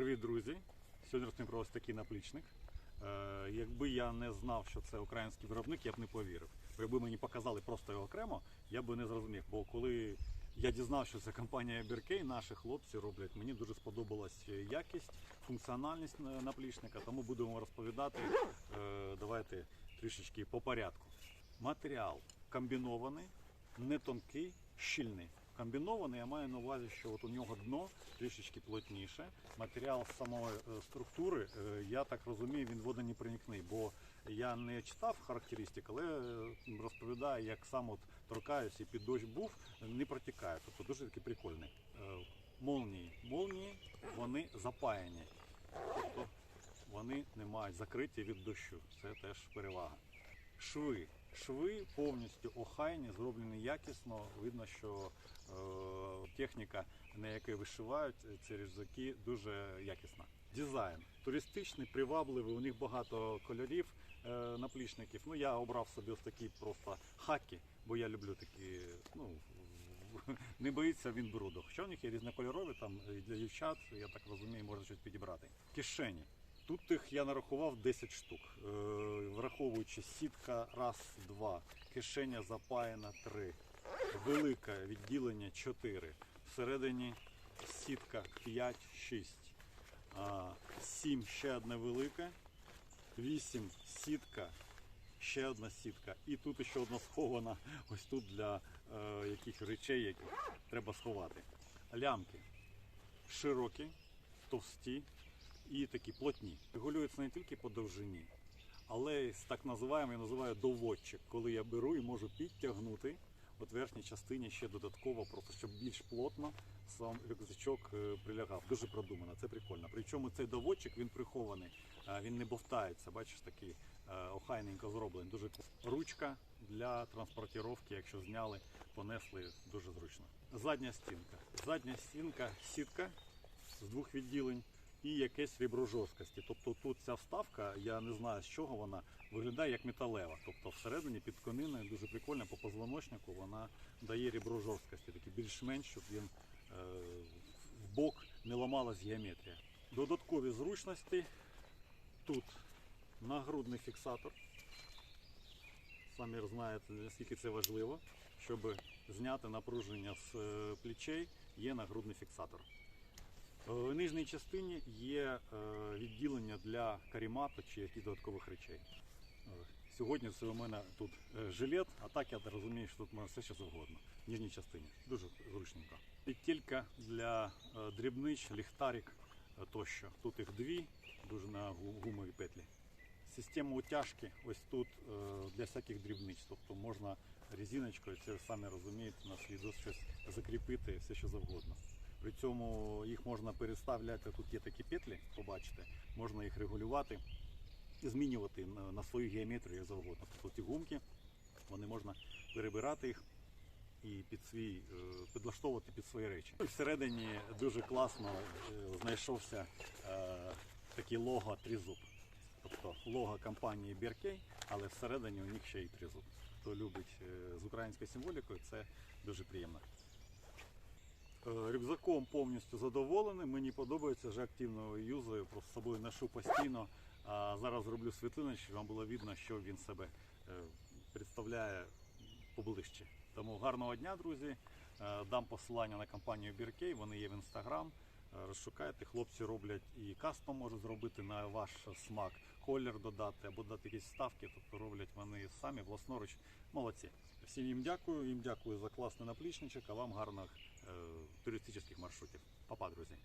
Привіт, друзі! Сьогодні розповім про ось такий наплічник. Е, якби я не знав, що це український виробник, я б не повірив. Бо Якби мені показали просто його окремо, я б не зрозумів. Бо коли я дізнався, що це компанія Біркей, наші хлопці роблять, мені дуже сподобалась якість, функціональність наплічника, тому будемо розповідати. Е, давайте трішечки по порядку. Матеріал комбінований, не тонкий, щільний. Комбінований, я маю на увазі, що от у нього дно трішечки плотніше. Матеріал самої е, структури, е, я так розумію, він водонепроникний, бо я не читав характеристик, але е, розповідаю, як сам от торкаюсь і під дощ був, не протікає. Тобто дуже такий прикольний. Молнії. Молнії вони запаяні. Тобто вони не мають закриті від дощу. Це теж перевага. Шви. Шви повністю охайні, зроблені якісно. Видно, що е, техніка, на якій вишивають ці рюкзаки, дуже якісна. Дизайн туристичний, привабливий. У них багато кольорів е, наплічників. Ну я обрав собі ось такі просто хаки, бо я люблю такі. Ну не боїться він бруду. Хоча у них є різнокольорові, там і для дівчат, я так розумію, можна щось підібрати. Кишені. Тут їх я нарахував 10 штук, е, враховуючи сітка раз, два, кишеня запаяна 3, велике відділення 4, всередині сітка 5, 6, 7 ще одне велике, 8 сітка, ще одна сітка. І тут ще одна схована, ось тут для е, яких речей, які треба сховати. Лямки. Широкі, товсті і такі плотні. Регулюються не тільки по довжині, але й так називаємо, я називаю доводчик, коли я беру і можу підтягнути от верхній частині ще додатково, просто щоб більш плотно сам рюкзачок е, прилягав. Дуже продумано, це прикольно. Причому цей доводчик він прихований, е, він не бовтається. Бачиш, такий е, охайненько зроблений. Дуже ручка для транспортировки, якщо зняли, понесли дуже зручно. Задня стінка. Задня стінка сітка з двох відділень і якесь ребро жорсткості. Тобто тут ця вставка, я не знаю з чого вона виглядає як металева. Тобто всередині під тканиною дуже прикольно по позвоночнику вона дає ребро жорсткості, такий більш-менш, щоб він е, в бок не ламалась геометрія. Додаткові зручності тут нагрудний фіксатор. Самі знаєте, наскільки це важливо, щоб зняти напруження з е, плечей, є нагрудний фіксатор. В нижній частині є е, відділення для карімату чи якихось додаткових речей. Е, Сьогодні це у мене тут е, жилет, а так я розумію, що тут можна все що завгодно. В нижній частині. Дуже зручненько. Підтілька для дрібнич, ліхтарик тощо. Тут їх дві, дуже на гумові петлі. Система утяжки ось тут для всяких дрібниць. Тобто можна резиночкою, це ви самі розумієте, на досвід щось закріпити все, що завгодно. При цьому їх можна переставляти, тут є такі петлі, побачите, можна їх регулювати і змінювати на, свою геометрію як завгодно. Тобто ці гумки, вони можна перебирати їх і під свій, е, підлаштовувати під свої речі. Всередині дуже класно е, знайшовся е, такий лого тризуб. Тобто лого компанії Біркей, але всередині у них ще й тризуб. Хто любить е, з українською символікою, це дуже приємно. Е, Рюкзаком повністю задоволений. Мені подобається, вже активно юзаю, просто з собою ношу постійно. А зараз зроблю світлини, щоб вам було видно, що він себе е, представляє поближче. Тому гарного дня, друзі. Е, Дам посилання на компанію Біркей, вони є в інстаграм. Розшукайте, хлопці роблять і кастом можуть зробити на ваш смак, колір додати або дати якісь ставки. Тобто роблять вони самі власноруч. Молодці. Всім їм дякую, їм дякую за класний наплічничок, а вам гарних туристичних маршрутів. Па-па, друзі.